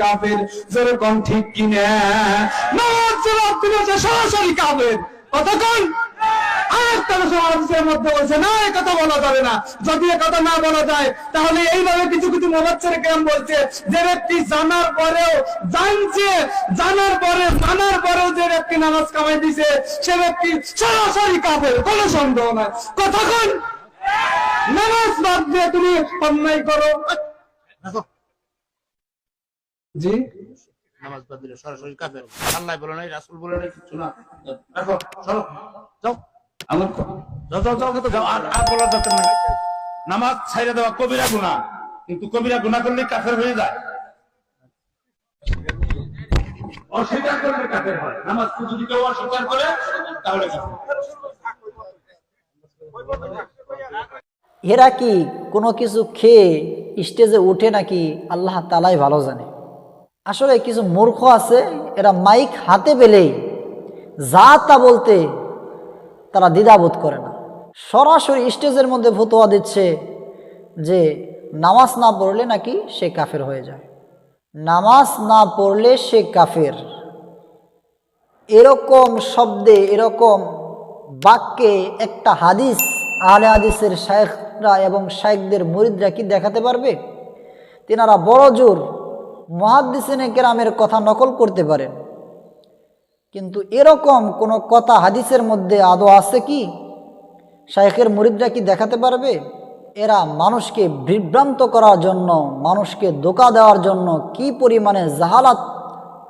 কাফের যেরকম ঠিক কিনা? নামাজ সরাসরি কাফের। কতক্ষণ? মধ্যে কামাই দিছে, সে ব্যক্তি সরাসরি কাফের, কোনো সন্দেহ নাই। কতক্ষণ? নামাজ বাদ তুমি অন্যায় করো। জি? নামাজ বাদ দিলে সরাসরি কাফের আল্লাহ বলে নাই রাসুল বলে নাই কিছু না। রাখো চলো। যাও। আমার যাও যাও যাও যাও আর আর বলার দরকার নাই। নামাজ ছাইড়ে দেওয়া কবিরা গুনাহ কিন্তু কবিরা গুনাহ করলে কাফের হয়ে যায়। অস্বীকার করলে কাফের হয়। নামাজ যদি কেউ অস্বীকার করে তাহলে এরা কি কোনো কিছু খেয়ে স্টেজে উঠে নাকি? আল্লাহ তালাই ভালো জানে। আসলে কিছু মূর্খ আছে, এরা মাইক হাতে পেলেই যা তা বলতে তারা দ্বিধাবোধ করে না। সরাসরি স্টেজের মধ্যে ফতোয়া দিচ্ছে যে, নামাজ না পড়লে নাকি সে কাফের হয়ে যায়। নামাজ না পড়লে সে কাফের। এরকম শব্দে, এরকম বাক্যে একটা হাদিস, আহলে হাদিসের শায়েখরা এবং শায়েকদের মুরিদরা কি দেখাতে পারবে? তেনারা বড় জোর মহাদ্দিসিনে কেরামের কথা নকল করতে পারেন। কিন্তু এরকম কোনো কথা হাদিসের মধ্যে আদৌ আছে কি? শায়েখের মুরিদরা কি দেখাতে পারবে? এরা মানুষকে বিভ্রান্ত করার জন্য, মানুষকে ধোকা দেওয়ার জন্য কি পরিমাণে জাহালাত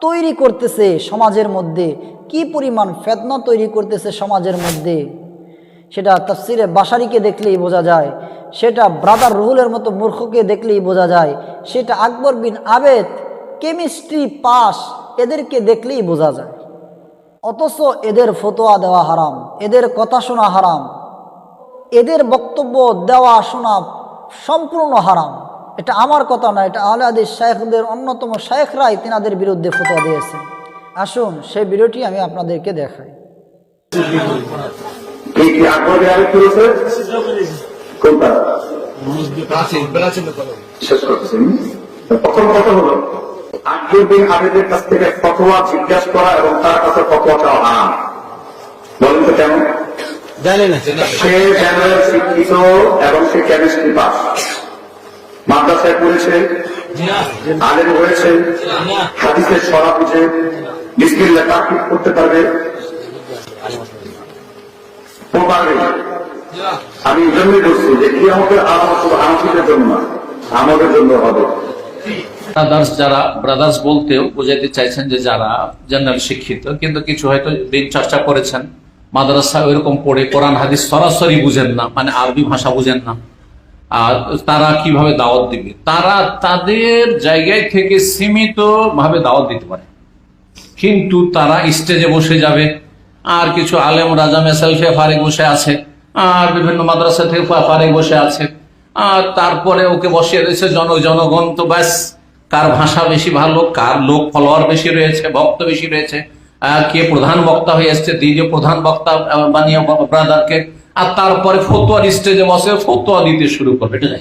তৈরি করতেছে সমাজের মধ্যে? কি পরিমাণ ফেতনা তৈরি করতেছে সমাজের মধ্যে? সেটা তফসিরে বাসারিকে দেখলেই বোঝা যায়, সেটা ব্রাদার রুহুলের মতো মূর্খকে দেখলেই বোঝা যায় সেটা আকবর বিন আবেদ কেমিস্ট্রি পাস, এদেরকে দেখলেই বোঝা যায়। অথচ এদের ফতোয়া দেওয়া হারাম, এদের কথা শোনা হারাম, এদের বক্তব্য দেওয়া শোনা সম্পূর্ণ হারাম। এটা আমার কথা না, এটা আহলে আদিস শায়েখদের অন্যতম শায়েখরাই তিনাদের বিরুদ্ধে ফতোয়া দিয়েছে। আসুন, সেই ভিডিওটি আমি আপনাদেরকে দেখাই। কোনটা? শেষ করতেছি প্রথম কথা হলো আকবর বিন আবেদের কাছ থেকে ফতোয়া জিজ্ঞাসা করা এবং তার কাছে ফতোয়া চাওয়া। হারাম বলেন তো কেন সে জেনারেল শিক্ষিত এবং সে কেমিস্ট্রি পাস। মাদ্রাসায় পড়েছে আলেম হয়েছে হাদিসের সরা বুঝে বিসমিল্লাহ তাকিব করতে পারবে। ও পারবে আমি এই জন্যই যে কি আমাদের জন্য আমাদের জন্য হবে। যারা ব্রাদার্স বলতেও বোঝাইতে চাইছেন যে যারা জেনারেল শিক্ষিত, কিন্তু কিছু হয়তো দিন চর্চা করেছেন, মাদ্রাসা ওইরকম পড়ে, কোরআন, হাদিস সরাসরি বুঝেন না মানে আরবি ভাষা বুঝেন না। আর তারা কীভাবে দাওয়াত দিবে? তারা তাদের জায়গায় থেকে সীমিত ভাবে দাওয়াত দিতে পারে। কিন্তু তারা স্টেজে বসে যাবে। আর কিছু আলেম, রাজা মেসাইফে ফারেক বসে আছে। আর বিভিন্ন মাদ্রাসা থেকে ফারেক বসে আছে। আর তারপরে ওকে বসিয়ে দিয়েছে জন, জনগণ। তো ব্যাস, কার ভাষা বেশি ভালো, কার লোক ফলোয়ার বেশি রয়েছে, ভক্ত বেশি রয়েছে কে প্রধান বক্তা হয়ে এসছে দ্বিতীয় প্রধান বক্তা বানিয়ে ব্রাদারকে। আর তারপরে ফতোয়ার স্টেজে বসে ফতোয়া দিতে শুরু করবে, এটা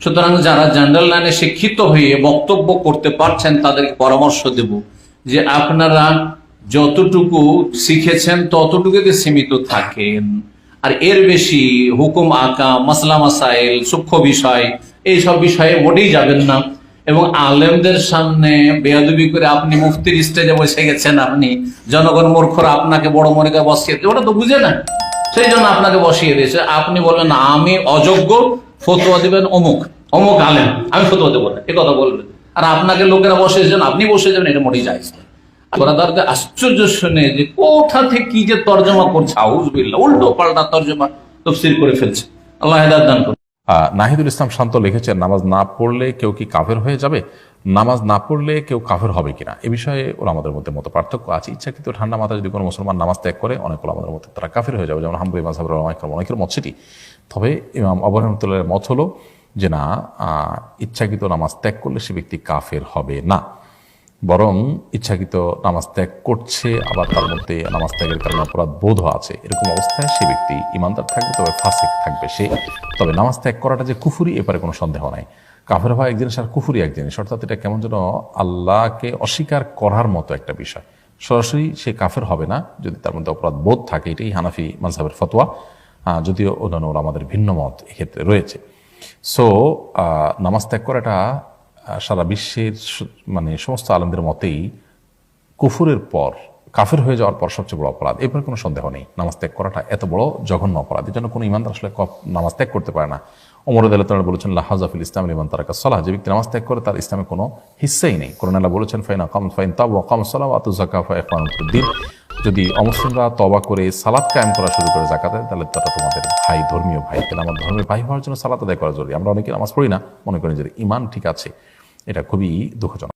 সুতরাং যারা জেনারেল লাইনে শিক্ষিত হয়ে বক্তব্য করতে পারছেন, তাদেরকে পরামর্শ দেব যে আপনারা যতটুকু শিখেছেন ততটুকুতে সীমিত থাকেন। আর এর বেশি হুকুম আঁকা, মাসলা মাসাইল, সূক্ষ্ম বিষয়, এইসব বিষয়ে মোটেই যাবেন না। এবং আলেমদের সামনে বেয়াদবি করে আপনি মুফতির স্টেজে বসে গেছেন আপনি, জনগণ মূর্খরা আপনাকে বড় মনিকা বসিয়ে দিয়ে ওটা তো বুঝে না সেই জন্য আপনাকে বসিয়ে দিয়েছে। আপনি বলবেন আমি অযোগ্য, ফতোয়া দেবেন অমুক অমুক আলেম, আমি ফতোয়া দেবো না। এ কথা বলবেন আর আপনাকে লোকেরা বসেছেন আপনি বসে যাবেন, এটা মোটেই যায় ব্রাদারকে আশ্চর্য শুনে যে কোথা থেকে কি যে তর্জমা করছে আউজবিল্লা উল্টো পাল্টা তর্জমা তফসির করে ফেলছে। আল্লাহ হেদায়ত দান করুন। নাহিদুল ইসলাম শান্ত লিখেছেন নামাজ না পড়লে কেউ কি কাফের হয়ে যাবে? নামাজ না পড়লে কেউ কাফের হবে কিনা? এ বিষয়ে ওরা আমাদের মধ্যে মতো পার্থক্য আছে। ইচ্ছাকৃত ঠান্ডা মাথায় যদি কোনো মুসলমান নামাজ ত্যাগ করে, অনেক আমাদের মধ্যে তারা কাফের হয়ে যাবে। যেমন হাম্বুই মাঝাবের অনেকের অনেকের মত সেটি। তবে ইমাম আবু রহমতুল্লাহের মত হলো যে না ইচ্ছাকৃত নামাজ ত্যাগ করলে সে ব্যক্তি কাফের হবে না। বরং ইচ্ছাকৃত নামাজ ত্যাগ করছে, আবার তার মধ্যে নামাজ ত্যাগের কারণে অপরাধ বোধ আছে। এরকম অবস্থায় সে ব্যক্তি ইমানদার থাকবে, তবে ফাসিক থাকবে সে। তবে নামাজ ত্যাগ করাটা যে কুফুরি এপারে কোনো সন্দেহ নাই। কাফের হওয়া এক জিনিস আর কুফুরি এক জিনিস অর্থাৎ এটা কেমন যেন আল্লাহকে অস্বীকার করার মতো একটা বিষয়। সরাসরি সে কাফের হবে না, যদি তার মধ্যে অপরাধ বোধ থাকে, এটাই হানাফি মাঝহাবের ফতোয়া। যদিও অন্যান্য আমাদের ভিন্ন মত এক্ষেত্রে রয়েছে। সো নামাজ ত্যাগ করাটা সারা বিশ্বের মানে সমস্ত আলমদের মতেই কুফুরের পর, কাফের হয়ে যাওয়ার পর সবচেয়ে বড় অপরাধ। এরপরে কোনো সন্দেহ নেই। নামাজ ত্যাগ করাটা এত বড় জঘন্য অপরাধ। এই জন্য কোনো ইমানদার আসলে নামাজ ত্যাগ করতে পারে না। ওমর আদালত বলেছেন লাহাজাফিল ইসলাম ইমান তারাকা সলাহ। যে ব্যক্তি নামাজ ত্যাগ করে, তার ইসলামে কোনো হিস্সাই নেই। করোনাল্লাহ বলেছেন, ফাইন আকাম ফাইন তাব আকাম সালাম আতু জাকা ফাইফানুদ্দিন যদি অমুসলিমরা তবা করে সালাদ কায়েম করা শুরু করে জাকাতে তাহলে তারা তোমাদের ভাই ধর্মীয় ভাই। কেন? আমার ধর্মের ভাই হওয়ার জন্য সালাত আদায় করা জরুরি। আমরা অনেকে নামাজ পড়ি না। মনে করি যে ইমান ঠিক আছে। এটা খুবই দুঃখজনক।